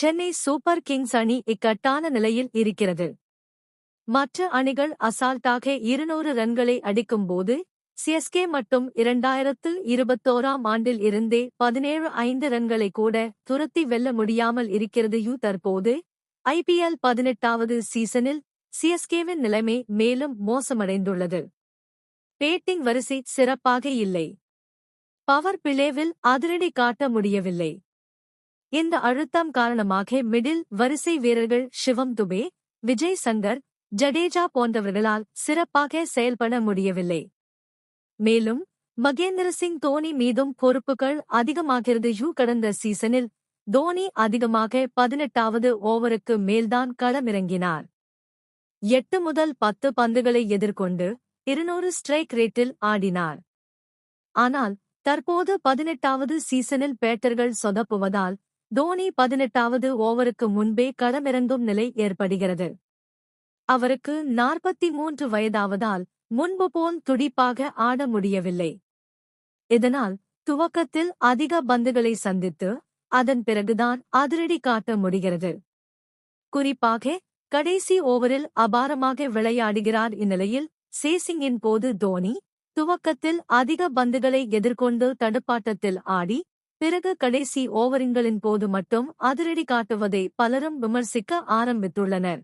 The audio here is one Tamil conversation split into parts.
சென்னை சூப்பர் கிங்ஸ் அணி இக்கட்டான நிலையில் இருக்கிறது. மற்ற அணிகள் அசால்ட்டாக இருநூறு ரன்களை அடிக்கும்போது சிஎஸ்கே மட்டும் இரண்டாயிரத்து இருபத்தோராம் ஆண்டில் இருந்தே பதினேழு ஐந்து ரன்களை கூட துரத்தி வெல்ல முடியாமல் இருக்கிறது யூ தற்போது. ஐபிஎல் பதினெட்டாவது சீசனில் சிஎஸ்கேவின் நிலைமை மேலும் மோசமடைந்துள்ளது. பேட்டிங் வரிசை சிறப்பாக இல்லை. பவர் பிளேவில் அதிரடி காட்ட முடியவில்லை. இந்த அழுத்தம் காரணமாக மிடில் வரிசை வீரர்கள் சிவம் துபே விஜய் சங்கர் ஜடேஜா போன்றவர்களால் சிறப்பாக செயல்பட முடியவில்லை. மேலும் மகேந்திர சிங் தோனி மீதும் பொறுப்புகள் அதிகமாகிறது. யூ கடந்த சீசனில் தோனி அதிகமாக பதினெட்டாவது ஓவருக்கு மேல்தான் களமிறங்கினார். எட்டு முதல் பத்து பந்துகளை எதிர்கொண்டு இருநூறு ஸ்ட்ரைக் ரேட்டில் ஆடினார். ஆனால் தற்போது பதினெட்டாவது சீசனில் பேட்டர்கள் சொதப்புவதால் தோனி பதினெட்டாவது ஓவருக்கு முன்பே களமிறங்கும் நிலை ஏற்படுகிறது. அவருக்கு நாற்பத்தி மூன்று வயதாவதால் முன்பு போல் துடிப்பாக ஆட முடியவில்லை. இதனால் துவக்கத்தில் அதிக பந்துகளை சந்தித்து அதன் பிறகுதான் அதிரடி காட்ட முடிகிறது. குறிப்பாக கடைசி ஓவரில் அபாரமாக விளையாடுகிறார் இந்நிலையில் சேசிங்கின் போது தோனி துவக்கத்தில் அதிக பந்துகளை எதிர்கொண்டு தடுப்பாட்டத்தில் ஆடி பிறகு கடைசி ஓவரிங்களின் போது மட்டும் அதிரடி காட்டுவதை பலரும் விமர்சிக்க ஆரம்பித்துள்ளனர்.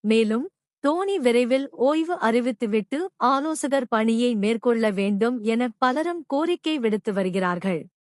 மேலும் தோனி விரைவில் ஓய்வு அறிவித்துவிட்டு ஆலோசகர் பணியை மேற்கொள்ள வேண்டும் என பலரும் கோரிக்கை விடுத்து வருகிறார்கள்.